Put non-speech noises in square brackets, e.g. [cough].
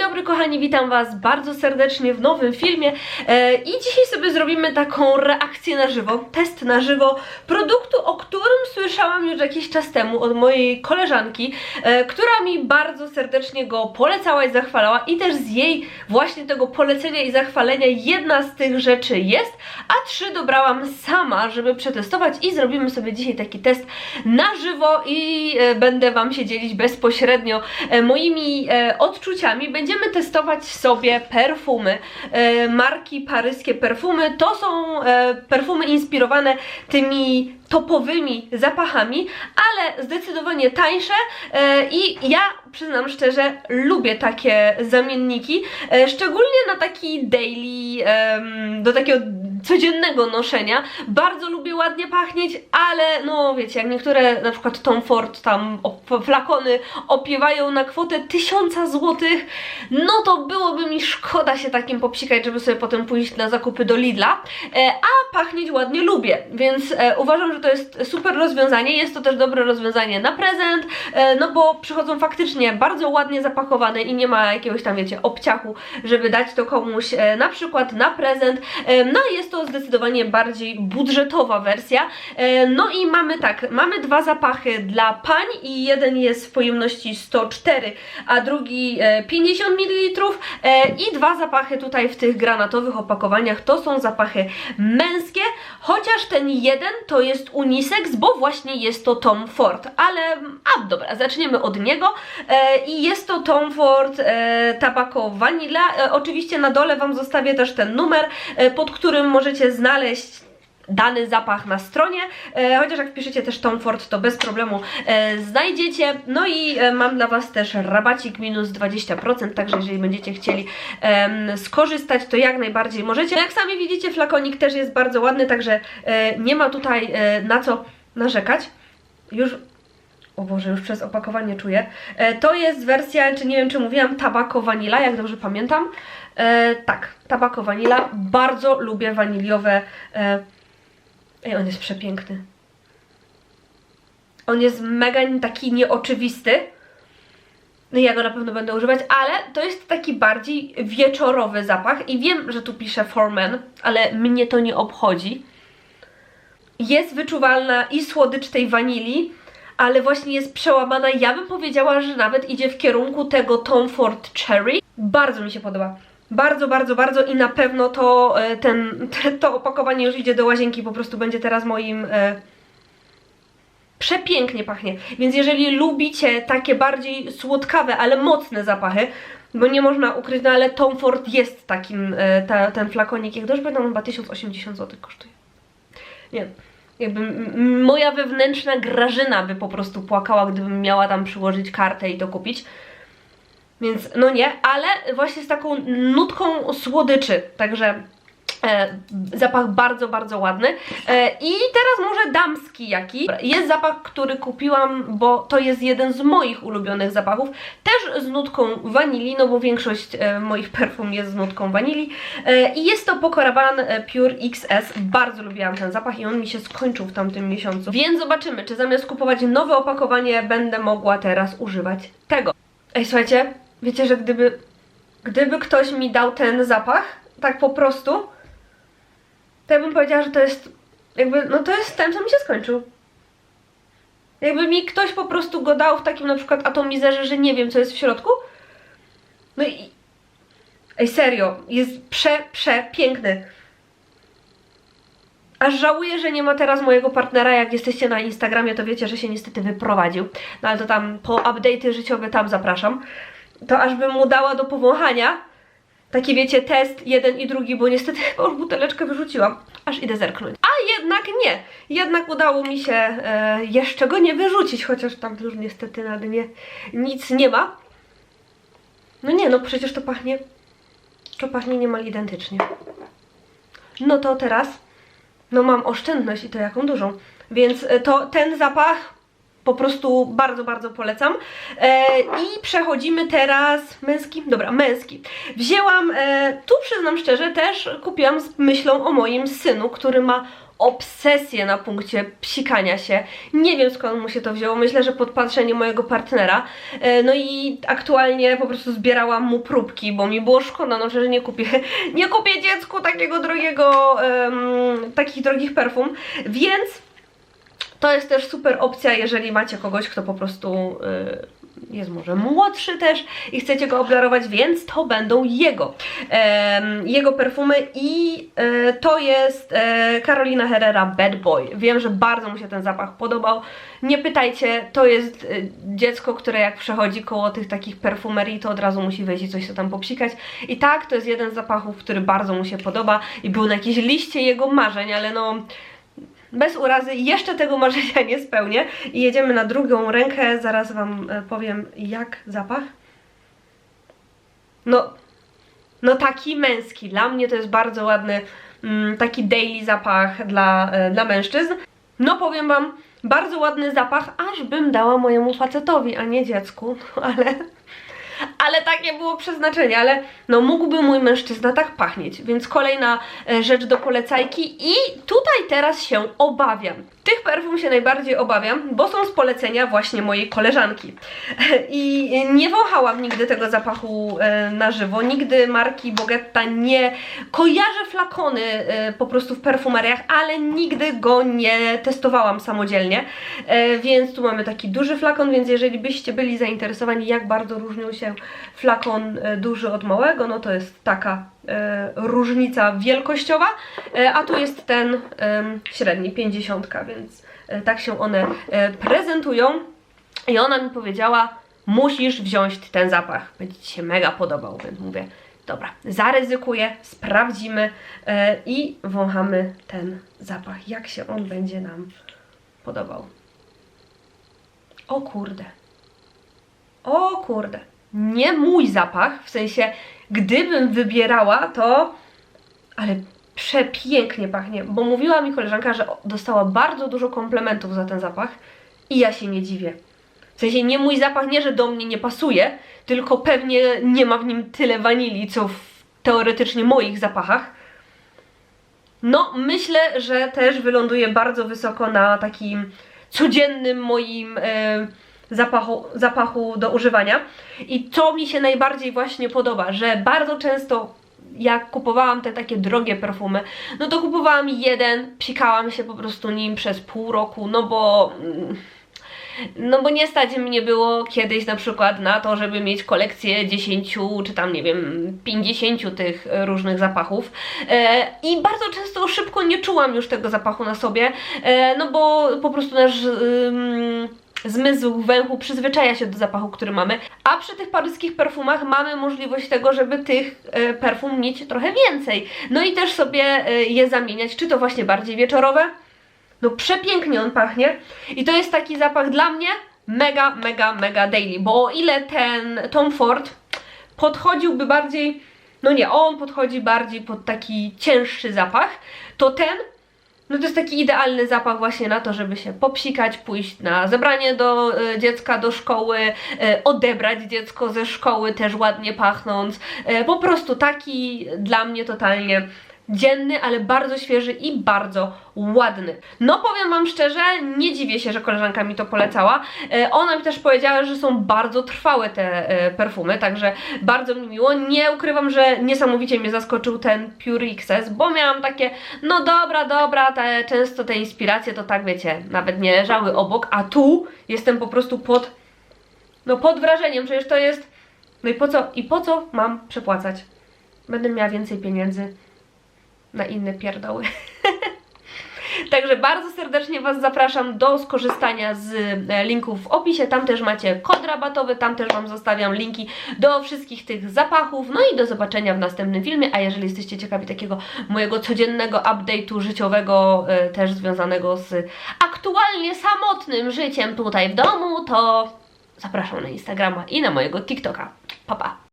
dobry kochani, witam was bardzo serdecznie w nowym filmie e, i dzisiaj sobie zrobimy taką reakcję na żywo, test na żywo produktu, o którym słyszałam już jakiś czas temu od mojej koleżanki, e, która mi bardzo serdecznie go polecała i zachwalała i też z jej właśnie tego polecenia i zachwalenia jedna z tych rzeczy jest, a trzy dobrałam sama, żeby przetestować i zrobimy sobie dzisiaj taki test na żywo i e, będę wam się dzielić bezpośrednio moimi odczuciami. Będziemy testować sobie perfumy, e, marki paryskie perfumy. To są e, perfumy inspirowane tymi topowymi zapachami, ale zdecydowanie tańsze e, i ja przyznam szczerze, lubię takie zamienniki, e, szczególnie na taki daily, em, do takiego codziennego noszenia. Bardzo lubię ładnie pachnieć, ale no wiecie, jak niektóre na przykład Tom Ford tam flakony opiewają na kwotę tysiąca złotych, no to byłoby mi szkoda się takim popsikać, żeby sobie potem pójść na zakupy do Lidla, e, a pachnieć ładnie lubię, więc e, uważam, że to jest super rozwiązanie, jest to też dobre rozwiązanie na prezent, e, no bo przychodzą faktycznie bardzo ładnie zapakowane i nie ma jakiegoś tam, wiecie, obciachu, żeby dać to komuś e, na przykład na prezent, e, no i jest to zdecydowanie bardziej budżetowa wersja, e, no i mamy tak, mamy dwa zapachy dla pań i jeden jest w pojemności 104, a drugi e, 50 ml e, i dwa zapachy tutaj w tych granatowych opakowaniach to są zapachy męskie, chociaż ten jeden to jest unisex, bo właśnie jest to Tom Ford, ale a dobra, zaczniemy od niego. E, i jest to Tom Ford e, Tabako Vanilla, e, oczywiście na dole Wam zostawię też ten numer, e, pod którym możecie znaleźć dany zapach na stronie, e, chociaż jak wpiszecie też Tom Ford, to bez problemu e, znajdziecie. No i e, mam dla Was też rabacik minus 20%, także jeżeli będziecie chcieli skorzystać, to jak najbardziej możecie. Jak sami widzicie, flakonik też jest bardzo ładny, także nie ma tutaj na co narzekać. Już o Boże, już przez opakowanie czuję. E, to jest wersja, czy nie wiem, czy mówiłam, tabako vanilla, jak dobrze pamiętam. E, tak, tabako vanilla. Bardzo lubię waniliowe. E, ej, on jest przepiękny. On jest mega taki nieoczywisty. No ja go na pewno będę używać, ale to jest taki bardziej wieczorowy zapach i wiem, że tu pisze for men, ale mnie to nie obchodzi. Jest wyczuwalna i słodycz tej wanilii, ale właśnie jest przełamana. Ja bym powiedziała, że nawet idzie w kierunku tego Tom Ford Cherry. Bardzo mi się podoba. Bardzo, bardzo, bardzo i na pewno to e, ten, te, to opakowanie już idzie do łazienki, po prostu będzie teraz moim e, przepięknie pachnie. Więc jeżeli lubicie takie bardziej słodkawe, ale mocne zapachy, bo nie można ukryć, no ale Tom Ford jest takim, e, ta, ten flakonik, jak dobrze będą chyba 1080 zł kosztuje. Nie jakby moja wewnętrzna Grażyna by po prostu płakała, gdybym miała tam przyłożyć kartę i to kupić. Więc no nie, ale właśnie z taką nutką słodyczy, także zapach bardzo, bardzo ładny. E, I teraz może damski jaki. Jest zapach, który kupiłam, bo to jest jeden z moich ulubionych zapachów. Też z nutką wanilii, no bo większość e, moich perfum jest z nutką wanilii. E, I jest to Poco e, Pure XS. Bardzo lubiłam ten zapach i on mi się skończył w tamtym miesiącu. Więc zobaczymy, czy zamiast kupować nowe opakowanie, będę mogła teraz używać tego. Ej, słuchajcie, wiecie, że gdyby, gdyby ktoś mi dał ten zapach, tak po prostu, to ja bym powiedziała, że to jest jakby, no to jest ten, co mi się skończył. Jakby mi ktoś po prostu go dał w takim na przykład atomizerze, że nie wiem, co jest w środku. No i... Ej, serio, jest prze, przepiękny. Aż żałuję, że nie ma teraz mojego partnera. Jak jesteście na Instagramie, to wiecie, że się niestety wyprowadził. No ale to tam po update'y życiowe tam zapraszam. To aż bym mu dała do powąchania. Taki wiecie, test jeden i drugi, bo niestety [laughs] chyba już buteleczkę wyrzuciłam. Aż idę zerknąć. A jednak nie. Jednak udało mi się e, jeszcze go nie wyrzucić, chociaż tam już niestety na dnie nic nie ma. No nie, no przecież to pachnie. To pachnie niemal identycznie. No to teraz no mam oszczędność i to jaką dużą. Więc e, to ten zapach po prostu bardzo, bardzo polecam. E, I przechodzimy teraz męski. Dobra, męski. Wzięłam, e, tu przyznam szczerze, też kupiłam z myślą o moim synu, który ma obsesję na punkcie psikania się. Nie wiem skąd mu się to wzięło, myślę, że podpatrzenie mojego partnera. E, No i aktualnie po prostu zbierałam mu próbki, bo mi było szkoda, no że nie kupię, nie kupię dziecku takiego drogiego, takich drogich perfum, więc to jest też super opcja, jeżeli macie kogoś, kto po prostu y, jest może młodszy też i chcecie go obdarować, więc to będą jego, jego perfumy i e, to jest e, Carolina Herrera Bad Boy. Wiem, że bardzo mu się ten zapach podobał. Nie pytajcie, to jest e, dziecko, które jak przechodzi koło tych takich perfumerii, to od razu musi wejść i coś sobie tam popsikać. I tak, to jest jeden z zapachów, który bardzo mu się podoba i był na jakiejś liście jego marzeń, ale no bez urazy jeszcze tego marzenia nie spełnię i jedziemy na drugą rękę, zaraz Wam e, powiem jak zapach. No, no taki męski, dla mnie to jest bardzo ładny mm, taki daily zapach dla, e, dla mężczyzn. No powiem Wam, bardzo ładny zapach, aż bym dała mojemu facetowi, a nie dziecku, [laughs] ale... Ale takie było przeznaczenie, ale no mógłby mój mężczyzna tak pachnieć, więc kolejna e, rzecz do polecajki i tutaj teraz się obawiam. Tych perfum się najbardziej obawiam, bo są z polecenia właśnie mojej koleżanki. [laughs] I nie wąchałam nigdy tego zapachu e, na żywo, nigdy marki Bogetta nie kojarzę flakony e, po prostu w perfumeriach, ale nigdy go nie testowałam samodzielnie, więc tu mamy taki duży flakon, więc jeżeli byście byli zainteresowani jak bardzo różnią się flakon e, duży od małego, no to jest taka e, różnica wielkościowa, e, a tu jest ten średni, 50, więc tak się one prezentują. I ona mi powiedziała, musisz wziąć ten zapach, będzie Ci się mega podobał, więc mówię, dobra, zaryzykuję, sprawdzimy i wąchamy ten zapach, jak się on będzie nam podobał. O kurde. O kurde. Nie mój zapach, w sensie gdybym wybierała to, ale przepięknie pachnie, bo mówiła mi koleżanka, że dostała bardzo dużo komplementów za ten zapach i ja się nie dziwię. W sensie nie mój zapach, nie że do mnie nie pasuje, tylko pewnie nie ma w nim tyle wanilii, co w teoretycznie moich zapachach. No, myślę, że też wyląduje bardzo wysoko na takim codziennym moim e, zapachu, zapachu do używania. I to mi się najbardziej właśnie podoba, że bardzo często jak kupowałam te takie drogie perfumy, no to kupowałam jeden, psikałam się po prostu nim przez pół roku, no bo... no bo nie stać mnie było kiedyś na przykład na to, żeby mieć kolekcję 10 czy tam nie wiem 50 tych różnych zapachów e, i bardzo często szybko nie czułam już tego zapachu na sobie, e, no bo po prostu nasz zmysł węchu przyzwyczaja się do zapachu, który mamy, a przy tych paryskich perfumach mamy możliwość tego, żeby tych e, perfum mieć trochę więcej, no i też sobie e, je zamieniać, czy to właśnie bardziej wieczorowe, no przepięknie on pachnie. I to jest taki zapach dla mnie mega, mega, mega daily, bo o ile ten Tom Ford podchodziłby bardziej, no nie, on podchodzi bardziej pod taki cięższy zapach, to ten no to jest taki idealny zapach właśnie na to, żeby się popsikać, pójść na zebranie do e, dziecka do szkoły, e, odebrać dziecko ze szkoły też ładnie pachnąc. E, po prostu taki dla mnie totalnie dzienny, ale bardzo świeży i bardzo ładny. No powiem Wam szczerze, nie dziwię się, że koleżanka mi to polecała. E, ona mi też powiedziała, że są bardzo trwałe te e, perfumy, także bardzo mi miło. Nie ukrywam, że niesamowicie mnie zaskoczył ten Pure XS, bo miałam takie, no dobra, dobra, te, często te inspiracje to tak wiecie, nawet nie leżały obok, a tu jestem po prostu pod, no pod wrażeniem, przecież to jest, no i po co, i po co mam przepłacać? Będę miała więcej pieniędzy na inne pierdoły. [laughs] Także bardzo serdecznie Was zapraszam do skorzystania z e, linków w opisie. Tam też macie kod rabatowy, tam też Wam zostawiam linki do wszystkich tych zapachów. No i do zobaczenia w następnym filmie. A jeżeli jesteście ciekawi takiego mojego codziennego update'u życiowego, e, też związanego z aktualnie samotnym życiem tutaj w domu, to zapraszam na Instagrama i na mojego TikToka. Pa, pa!